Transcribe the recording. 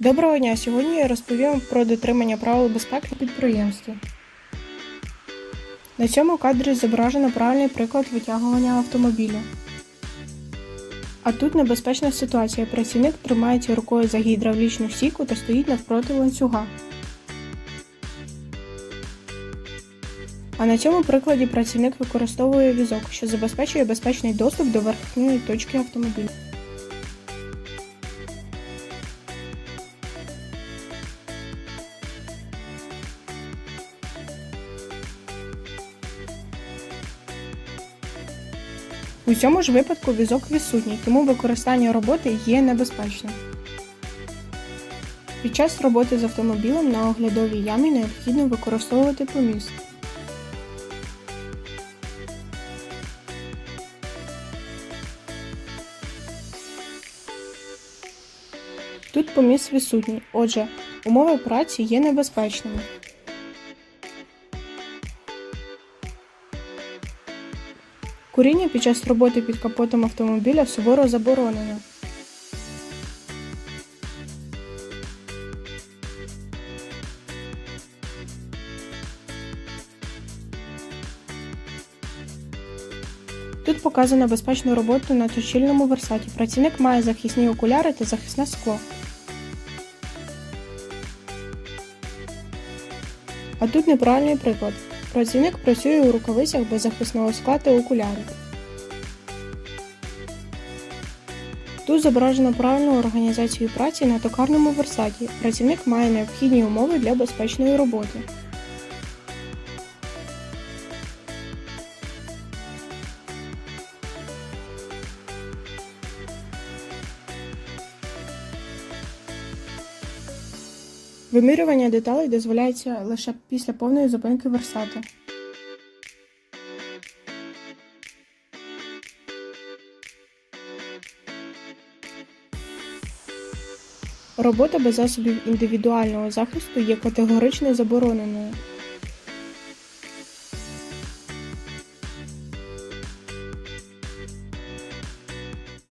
Доброго дня! Сьогодні я розповім про дотримання правил безпеки на підприємстві. На цьому кадрі зображено правильний приклад витягування автомобіля. А тут небезпечна ситуація. Працівник тримається рукою за гідравлічну стійку та стоїть навпроти ланцюга. А на цьому прикладі працівник використовує візок, що забезпечує безпечний доступ до верхньої точки автомобіля. У цьому ж випадку візок відсутній, тому використання роботи є небезпечним. Під час роботи з автомобілем на оглядовій ямі необхідно використовувати поміст. Тут поміст відсутній, отже, умови праці є небезпечними. Куріння під час роботи під капотом автомобіля суворо заборонено. Тут показано безпечну роботу на точильному версаті. Працівник має захисні окуляри та захисне скло. А тут неправильний приклад. Працівник працює у рукавицях без захисного скла та окулярів. Тут зображено правильну організацію праці на токарному версаті. Працівник має необхідні умови для безпечної роботи. Вимірювання деталей дозволяється лише після повної зупинки версату. Робота без засобів індивідуального захисту є категорично забороненою.